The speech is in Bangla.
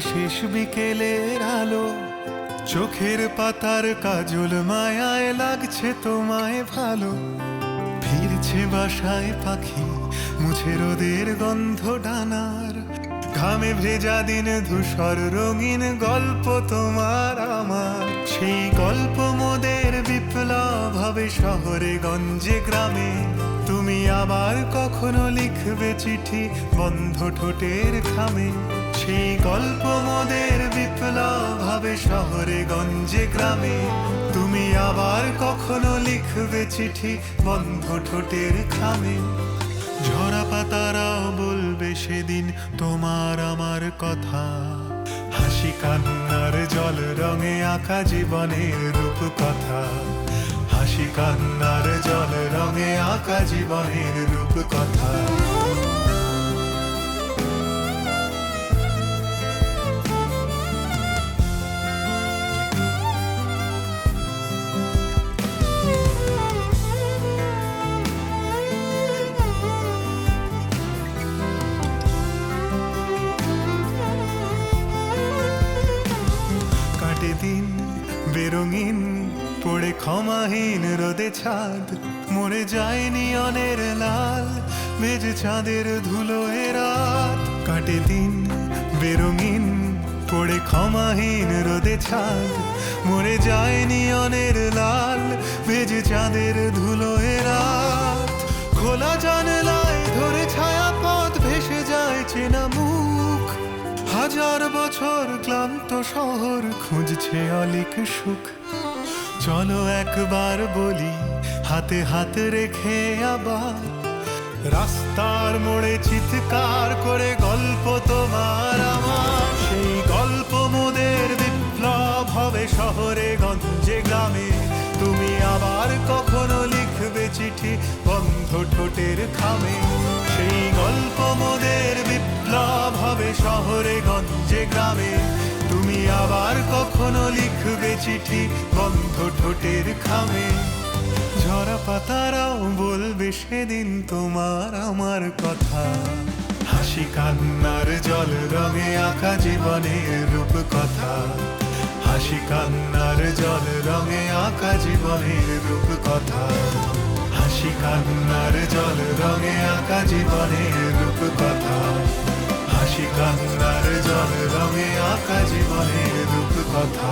শেষ বিকেলের আলো। চোখের পাতার কাজল মায়ায় লাগছে তোমায় ভালো। ফিরছে বাসায় পাখি, মুছে রোদের গন্ধ ডানার। ঘামে ভেজা দিন ধূসর রঙিন গল্প তোমার আমার। সেই গল্প মোদের বিপ্লব হবে শহরে, গঞ্জে, গ্রামে। তুমি আবার কখনো লিখবে চিঠি বন্ধ ঠোঁটের খামে সেই গল্প মোদের বিপ্লব হবে শহরে, গঞ্জে, গ্রামে। তুমি আবার কখনো লিখবে চিঠি বন্ধ ঠোঁটের খামে ঝরা পাতারাও বলবে সেদিন তোমার আমার কথা। হাসি কান্নার জল রঙে আঁকা জীবনের রূপ কথা হাসি কান্নার জল রঙে আঁকা জীবনের রূপ কথা পড়ে ক্ষমাহীন রোদে ছাদ মরে যায়নি অনের লাল ভেজে চাঁদের ধুলো এ রাত। কাটে দিন, বেরঙিন, পড়ে ক্ষমাহীন রোদে ছাদ মরে যায়নি অনের লাল ভেজে চাঁদের ধুলো এ রাত। খোলা জানলায় ধরে ছায়া পথ ভেসে যায় চেনা মুখ। হাজার বছর ক্লান্ত শহর খুঁজছে অলিক সুখ। চলো একবার বলি, হাতে হাত রেখে আবার। রাস্তার মোড়ে চিৎকার করে গল্প তোমার আমার। সেই গল্প মোদের বিপ্লব হবে শহরে, গঞ্জে, গ্রামে। তুমি আবার কখনো লিখবে চিঠি বন্ধ ঠোঁটের খামে। সেই গল্প মোদের বিপ্লব হবে শহরে, গঞ্জে, গ্রামে। তুমি আবার কখনো লিখবে চিঠি বন্ধ ঠোঁটের খামে। ঝরা পাতারাও বলবে সেদিন তোমার আমার কথা। হাসি কান্নার জল রঙে আঁকা জীবনের রূপ কথা হাসি কান্নার জল রঙে আঁকা জীবনের রূপ কথা হাসি কান্নার জল রঙে আঁকা জীবনের রূপ কথা হাসি কান্নার জল রঙে আঁকা জীবনের রূপ কথা